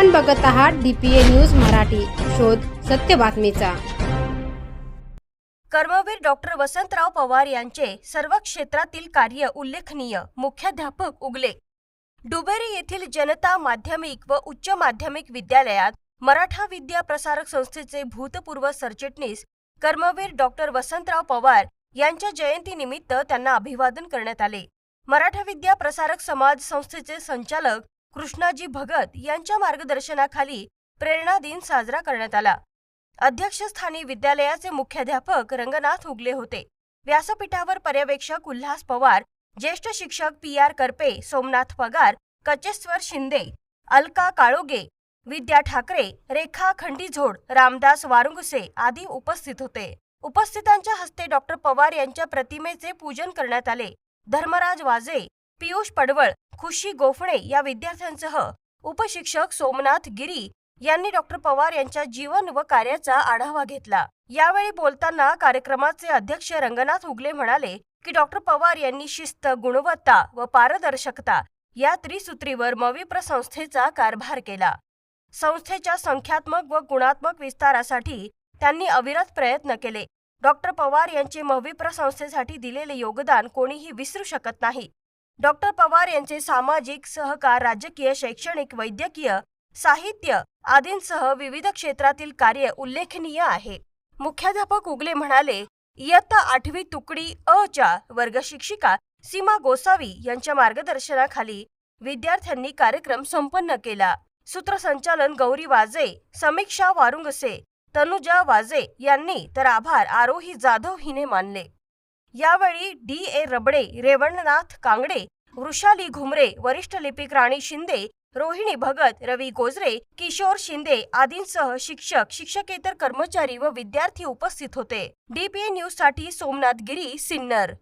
आपण बघत आहात डीपीए न्यूज मराठी. शोध सत्य बातमीचा. कर्मवीर डॉक्टर वसंतराव पवार यांचे सर्व क्षेत्रातील कार्य उल्लेखनीय. मुख्याध्यापक उगले. डुबेरी येथील जनता माध्यमिक व उच्च माध्यमिक विद्यालयात मराठा विद्या प्रसारक संस्थेचे भूतपूर्व सरचिटणीस कर्मवीर डॉक्टर वसंतराव पवार यांच्या जयंतीनिमित्त त्यांना अभिवादन करण्यात आले. मराठा विद्या प्रसारक समाज संस्थेचे संचालक कृष्णाजी भगत यांच्या मार्गदर्शनाखाली प्रेरणा दिन साजरा करण्यात आला. अध्यक्षस्थानी विद्यालयाचे मुख्याध्यापक रंगनाथ उगले होते. व्यासपीठावर पर्यवेक्षक उल्हास पवार ज्येष्ठ शिक्षक पी आर करपे सोमनाथ पगार कचेश्वर शिंदे अलका काळोगे विद्या ठाकरे रेखा खंडीझोड रामदास वारुंगसे आदी उपस्थित होते. उपस्थितांच्या हस्ते डॉक्टर पवार यांच्या प्रतिमेचे पूजन करण्यात आले. धर्मराज वाजे पियुष पडवळ खुशी गोफणे या विद्यार्थ्यांसह उपशिक्षक सोमनाथ गिरी यांनी डॉक्टर पवार यांच्या जीवन व कार्याचा आढावा घेतला. यावेळी बोलताना कार्यक्रमाचे अध्यक्ष रंगनाथ उगले म्हणाले की डॉक्टर पवार यांनी शिस्त गुणवत्ता व पारदर्शकता या त्रिसूत्रीवर मविप्र संस्थेचा कारभार केला. संस्थेच्या संख्यात्मक व गुणात्मक विस्तारासाठी त्यांनी अविरत प्रयत्न केले. डॉक्टर पवार यांचे मविप्र संस्थेसाठी दिलेले योगदान कोणीही विसरू शकत नाही. डॉक्टर पवार यांचे सामाजिक सहकार राजकीय शैक्षणिक वैद्यकीय साहित्य आदींसह विविध क्षेत्रातील कार्य उल्लेखनीय आहे. मुख्याध्यापक उगले म्हणाले इयत्ता आठवी तुकडी अ च्या वर्गशिक्षिका सीमा गोसावी यांच्या मार्गदर्शनाखाली विद्यार्थ्यांनी कार्यक्रम संपन्न केला. सूत्रसंचालन गौरी वाजे समीक्षा वारुंगसे तनुजा वाजे यांनी तर आभार आरोही जाधव हिने मानले. यावेळी डी ए रबडे रेवणनाथ कांगडे वृषाली घुमरे वरिष्ठ लिपिक राणी शिंदे रोहिणी भगत रवी गोजरे किशोर शिंदे आदींसह शिक्षक शिक्षकेतर कर्मचारी व विद्यार्थी उपस्थित होते. डीपीए न्यूजसाठी सोमनाथ गिरी सिन्नर.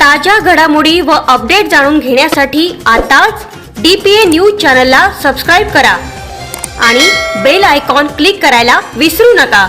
ताज्या घडामोडी व अपडेट जाणून घेण्यासाठी आताच डीपीए न्यूज चॅनलला सबस्क्राईब करा आणि बेल आयकॉन क्लिक करायला विसरू नका.